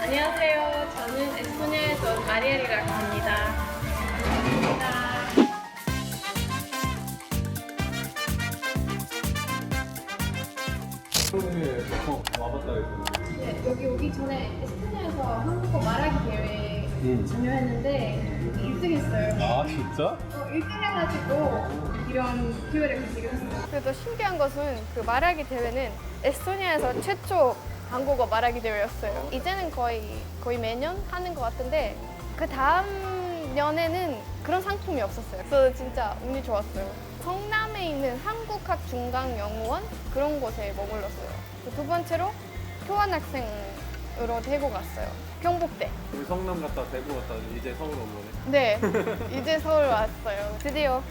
안녕하세요. 저는 에스토니아에서 온 마리엘이라고 합니다. 반갑습니다. 처음에 어, 와봤다 했는데 네, 여기 오기 전에 에스토니아에서 한국어 말하기 대회 음. 참여했는데 1등 했어요. 아 진짜? 어, 1등 해가지고 이런 기회를 가지게 됐어요. 그래도 신기한 것은 그 말하기 대회는 에스토니아에서 최초 한국어 말하기 대회였어요. 이제는 거의 거의 매년 하는 것 같은데 그 다음 년에는 그런 상품이 없었어요. 그래서 진짜 운이 좋았어요. 성남에 있는 한국학 중강연구원 그런 곳에 머물렀어요. 그두 번째로 교환학생으로 대구 갔어요. 경북대. 우리 성남 갔다 대구 갔다 이제 서울 온 거네 네, 이제 서울 왔어요. 드디어.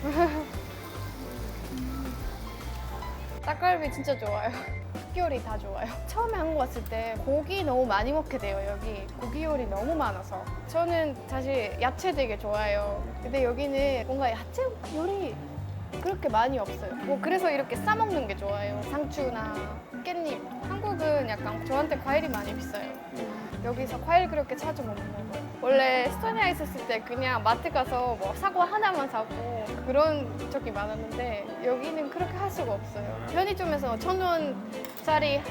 닭갈비 진짜 좋아요. 요리 다 좋아요. 처음에 한국 왔을 때 고기 너무 많이 먹게 돼요, 여기. 고기 요리 너무 많아서. 저는 사실 야채 되게 좋아해요. 근데 여기는 뭔가 야채 요리 그렇게 많이 없어요. 뭐 그래서 이렇게 싸 먹는 게 좋아요. 상추나 깻잎. 한국은 약간 저한테 과일이 많이 비싸요. 여기서 과일 그렇게 자주 못 먹어요. 원래 에스토니아에 있었을 때 그냥 마트 가서 뭐 사과 하나만 사고 그런 적이 많았는데 여기는 그렇게 할 수가 없어요. 편의점에서 천 원짜리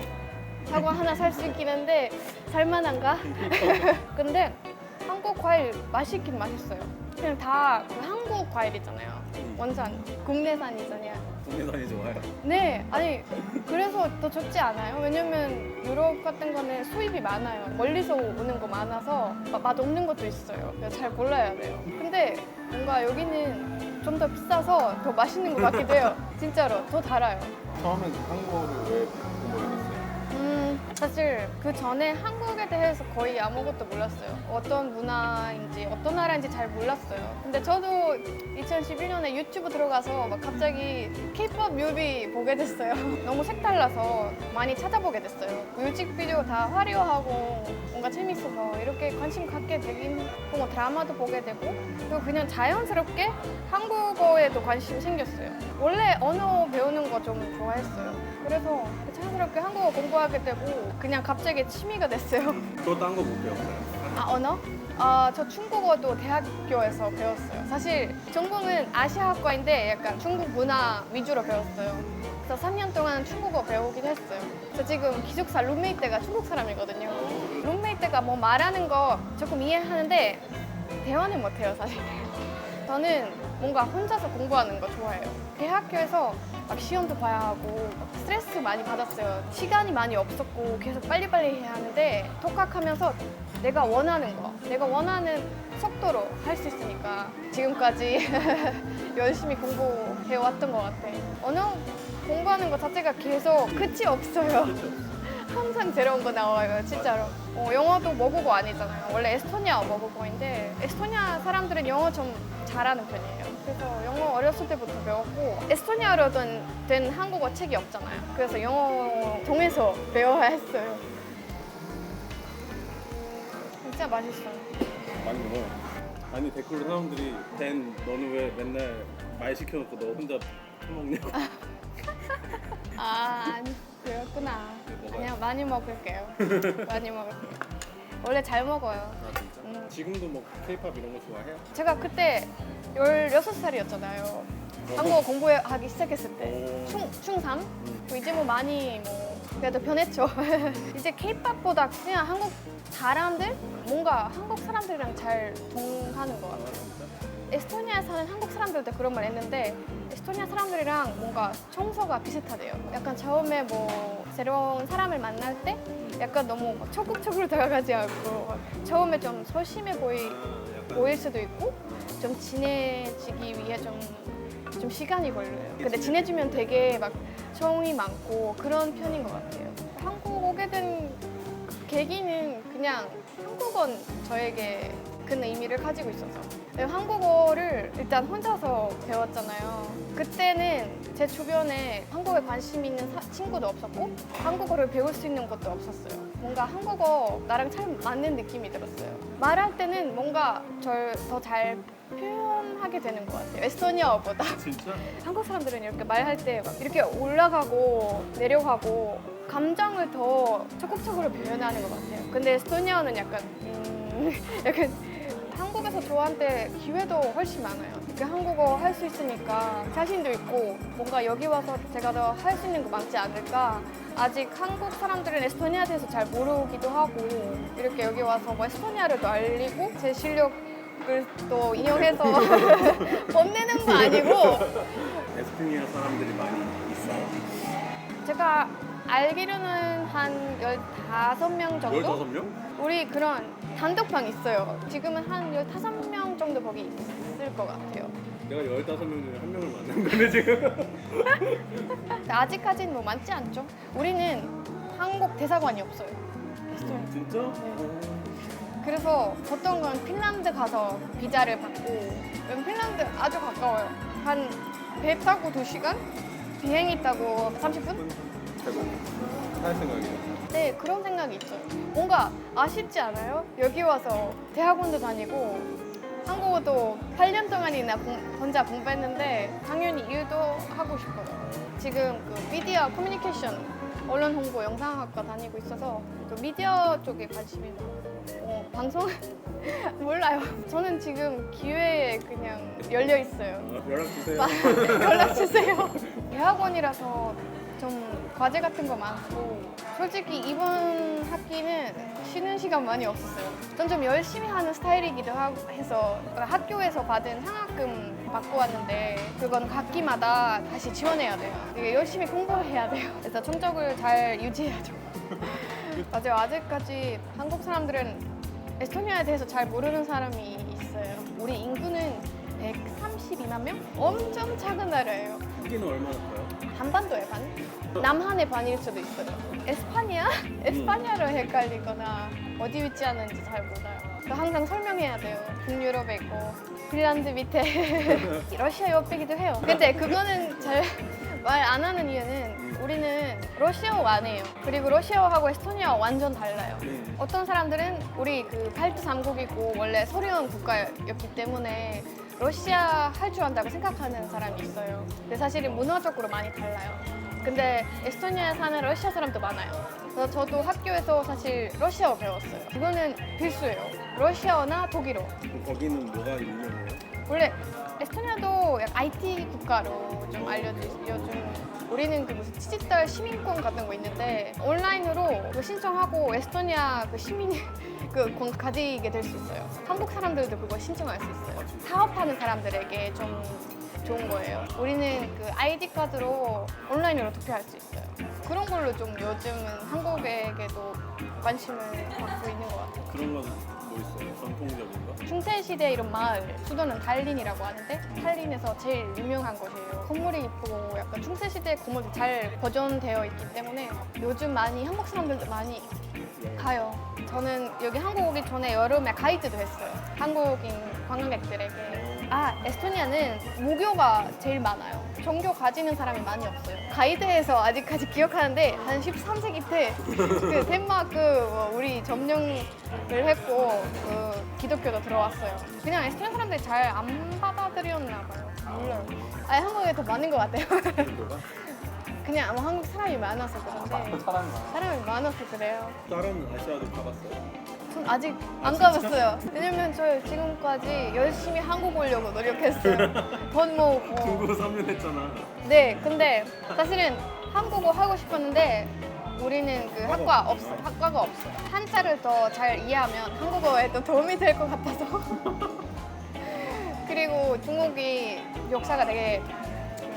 사과 하나 살 수 있긴 한데 살만한가? 근데 한국 과일 맛있긴 맛있어요. 그냥 다 그 한국 과일이잖아요. 원산, 국내산이잖아요. 국내산이 좋아요 네, 아니 그래서 더 좋지 않아요? 왜냐면 유럽 같은 거는 수입이 많아요. 멀리서 오는 거 많아서 마- 맛 없는 것도 있어요. 그래서 잘 골라야 돼요. 근데 뭔가 여기는 좀 더 비싸서 더 맛있는 것 같기도 해요. 진짜로 더 달아요. 처음엔 한국어를 왜 공부하게 됐어요? 음, 사실 그 전에 한국에 대해서 거의 아무것도 몰랐어요. 어떤 문화인지 어떤 나라인지 잘 몰랐어요. 근데 저도 2011년에 유튜브 들어가서 막 갑자기 K-pop 뮤비 보게 됐어요. 너무 색달라서 많이 찾아보게 됐어요. 뮤직비디오 다 화려하고 뭔가 재밌어서 이렇게 관심 갖게 되긴 하고 뭐 드라마도 보게 되고 그리고 그냥 자연스럽게 한국어에도 관심이 생겼어요. 원래 언어 배우는 거 좀 좋아했어요. 그래서 자연스럽게 한국어 공부하게 되고 그냥 갑자기 취미가 됐어요. 또 딴 거 못 배웠어요? 아 언어? 아 저 중국어도 대학교에서 배웠어요. 사실 전공은 아시아학과인데 약간 중국 문화 위주로 배웠어요. 그래서 3년 동안 중국어 배우긴 했어요. 저 지금 기숙사 룸메이트가 중국 사람이거든요. 룸메이트가 뭐 말하는 거 조금 이해하는데 대화는 못해요 사실. 저는 뭔가 혼자서 공부하는 거 좋아해요. 대학교에서 막 시험도 봐야 하고 막 스트레스 많이 받았어요. 시간이 많이 없었고 계속 빨리빨리 해야 하는데 독학하면서 내가 원하는 거, 내가 원하는 속도로 할 수 있으니까 지금까지 열심히 공부해 왔던 것 같아. 언어 공부하는 것 자체가 계속 끝이 없어요. 항상 새로운 거 나와요, 진짜로. 어, 영어도 모국어 아니잖아요. 원래 에스토니아 모국어인데 에스토니아 사람들은 영어 좀 잘하는 편이에요. 그래서 영어 어렸을 때부터 배웠고 에스토니아로 된, 된 한국어 책이 없잖아요. 그래서 영어 통해서 배워야 했어요. 진짜 맛있어요. 많이 먹어요 아니 댓글로 사람들이 댄 너는 왜 맨날 말 시켜놓고 너 혼자 퍼먹냐고 아, 아니, 그렇구나. 아니요, 많이 먹을게요. 많이 먹을게요. 원래 잘 먹어요. 아 진짜? 음. 지금도 뭐 케이팝 이런 거 좋아해요? 제가 그때 16살이었잖아요. 한국어 공부하기 시작했을 때. 오. 중, 중3? 음. 이제 뭐 많이 뭐 그래도 변했죠. 이제 케이팝보다 그냥 한국 사람들? 뭔가 한국 사람들이랑 잘 동하는 것아 같아요. 진짜? 에스토니아 사는 한국 사람들도 그런 말 했는데 에스토니아 사람들이랑 뭔가 청소가 비슷하대요. 약간 처음에 뭐 새로운 사람을 만날 때 약간 너무 막 적극적으로 다가가지 않고 처음에 좀 소심해 보이, 보일 수도 있고 좀 친해지기 위해 좀, 좀 시간이 걸려요. 근데 친해지면 되게 막 정이 많고 그런 편인 것 같아요. 한국 오게 된 계기는 그냥 한국어는 저에게 큰 의미를 가지고 있어서 네, 한국어를 일단 혼자서 배웠잖아요. 그때는 제 주변에 한국에 관심 있는 사- 친구도 없었고 한국어를 배울 수 있는 곳도 없었어요. 뭔가 한국어 나랑 잘 맞는 느낌이 들었어요. 말할 때는 뭔가 절 더 잘 표현하게 되는 것 같아요. 에스토니아어보다. 진짜? 한국 사람들은 이렇게 말할 때 막 이렇게 올라가고 내려가고 감정을 더 적극적으로 표현하는 것 같아요. 근데 에스토니아는 약간 음, 약간 한국에서 저한테 기회도 훨씬 많아요. 이렇게 한국어 할 수 있으니까 자신도 있고 뭔가 여기 와서 제가 더 할 수 있는 거 많지 않을까. 아직 한국 사람들은 에스토니아에 대해서 잘 모르기도 하고 이렇게 여기 와서 뭐 에스토니아를 더 알리고 제 실력을 또 인용해서 뽐내는 거 아니고 에스토니아 사람들이 많이 있어. 제가 알기로는 한 15명 정도? 15명? 우리 그런 단독방 있어요. 지금은 한 15명 정도 거기 있을 것 같아요. 내가 15명 중에 한 명을 만난 거네 지금. 아직까지는 뭐 많지 않죠. 우리는 한국 대사관이 없어요. 에스토니아. 진짜? 그래서 보통 건 핀란드 가서 비자를 받고 왜냐면 핀란드 아주 가까워요. 한 배 타고 2시간? 비행기 타고 30분? 대박. 할 생각이야. 네, 그런 생각이 있어요. 뭔가 아쉽지 않아요? 여기 와서 대학원도 다니고 한국어도 8년 동안이나 공- 혼자 공부했는데 당연히 일도 하고 싶어요. 지금 그 미디어 커뮤니케이션 언론 홍보 영상학과 다니고 있어서 그 미디어 쪽에 관심이 어, 방송 몰라요. 저는 지금 기회에 그냥 열려 있어요. 어, 연락 주세요. 연락 주세요. 대학원이라서 좀 과제 같은 거 많고 솔직히 이번 학기는 쉬는 시간 많이 없었어요. 전 좀 열심히 하는 스타일이기도 하고 해서 학교에서 받은 장학금 받고 왔는데 그건 학기마다 다시 지원해야 돼요. 되게 열심히 공부해야 돼요. 그래서 성적을 잘 유지해야죠. 맞아요. 아직까지 한국 사람들은 에스토니아에 대해서 잘 모르는 사람이 있어요. 우리 인구는 132만 명? 엄청 작은 나라예요. 크기는 얼마나 커요? 한반도의 반? 남한의 반일 수도 있어요. 에스파니아? 에스파니아로 헷갈리거나 어디 위치하는지 잘 몰라요. 그 항상 설명해야 돼요. 북유럽에 있고 핀란드 밑에 러시아 옆이기도 해요. 근데 그거는 잘 말 안 하는 이유는 우리는 러시아어 안 해요. 그리고 러시아어하고 에스토니아어 완전 달라요. 음. 어떤 사람들은 우리 그 발트 삼국이고 원래 소련 국가였기 때문에 러시아 할 줄 안다고 생각하는 사람이 있어요. 근데 사실은 문화적으로 많이 달라요. 근데 에스토니아에 사는 러시아 사람도 많아요. 그래서 저도 학교에서 사실 러시아어 배웠어요. 그거는 필수예요. 러시아어나 독일어. 그럼 거기는 뭐가 유명해요? 원래 에스토니아도 약간 IT 국가로 좀. 요즘 우리는 그 무슨 디지털 시민권 같은 거 있는데 온라인으로 그 신청하고 에스토니아 그 시민 그권 가지게 될 수 있어요. 한국 사람들도 그거 신청할 수 있어요. 사업하는 사람들에게 좀 좋은 거예요. 우리는 그 아이디 카드로 온라인으로 투표할 수 있어요. 그런 걸로 좀 요즘은 한국에게도 관심을 받고 있는 것 같아요. 그런 건 뭐 있어요? 전통적인 거? 중세 시대 이런 마을 수도는 달린이라고 하는데 탈린에서 제일 유명한 곳이에요. 건물이 이쁘고 약간 중세 시대 건물도 잘 보존되어 있기 때문에 요즘 많이 한국 사람들도 많이 가요. 저는 여기 한국 오기 전에 여름에 가이드도 했어요. 한국인 관광객들에게. 아 에스토니아는 무교가 제일 많아요. 종교 가지는 사람이 많이 없어요. 가이드에서 아직까지 기억하는데 한 13세기 때그 덴마크 뭐 우리 점령을 했고 그 기독교도 들어왔어요. 그냥 에스토니아 사람들이 잘 안 받아들였나 봐요. 몰라요. 아니 한국에 더 많은 것 같아요. 그냥 아마 한국 사람이 많아서 그런데 사람이 많아. 사람이 많아서 그래요. 다른 아시아도 가봤어요? 전 아직 아, 안 진짜? 가봤어요. 왜냐면 저 지금까지 열심히 한국 오려고 노력했어요. 돈 모으고. 중국어 3년 했잖아. 네, 근데 사실은 한국어 하고 싶었는데 우리는 그 학과 없어, 학과가 없어요. 한자를 더 잘 이해하면 한국어에도 도움이 될 것 같아서. 그리고 중국이 역사가 되게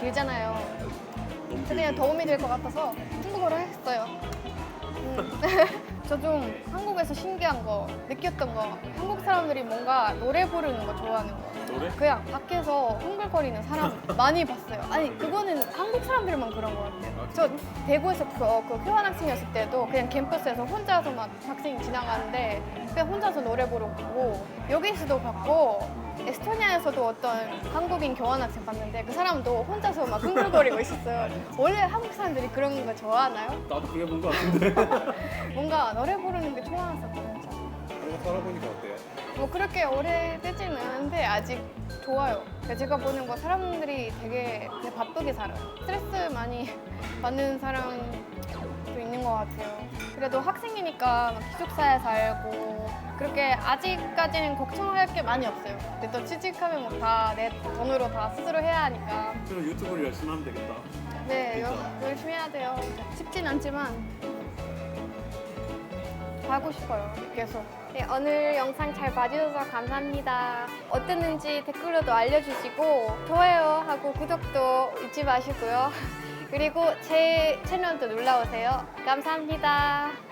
길잖아요. 길지? 도움이 될 것 같아서 중국어로 했어요. 음. 저좀 한국에서 신기한 거 느꼈던 거 한국 사람들이 뭔가 노래 부르는 거 좋아하는 거 노래? 그냥 밖에서 흥글거리는 사람 많이 봤어요. 아니 그거는 한국 사람들만 그런 것 같아요. 저 대구에서 그, 어, 그 교환학생이었을 때도 그냥 캠퍼스에서 혼자서 막 학생이 지나가는데 그냥 혼자서 노래 부르고 여기서도 봤고 에스토니아에서도 어떤 한국인 교환학생 봤는데 그 사람도 혼자서 막 흥글거리고 있었어요. 원래 한국 사람들이 그런 거 좋아하나요? 나도 그게 본거 같은데. 뭔가 노래 부르는 게 좋았었거든요. 한국 살아보니까 어때요? 뭐 그렇게 오래되지는 않은데 아직 좋아요. 그러니까 제가 보는 거 사람들이 되게, 바쁘게 살아요. 스트레스 많이 받는 사람도 있는 것 같아요. 그래도 학생이니까 막 기숙사에 살고 그렇게 아직까지는 걱정할 게 많이 없어요. 근데 또 취직하면 뭐 다 내 돈으로 다 스스로 해야 하니까 그럼 유튜브를 열심히 하면 되겠다. 네. 여- 열심히 해야 돼요. 쉽진 않지만 하고 싶어요. 계속. 네, 오늘 영상 잘 봐주셔서 감사합니다. 어땠는지 댓글로도 알려주시고 좋아요하고 구독도 잊지 마시고요. 그리고 제 채널도 놀러 오세요. 감사합니다.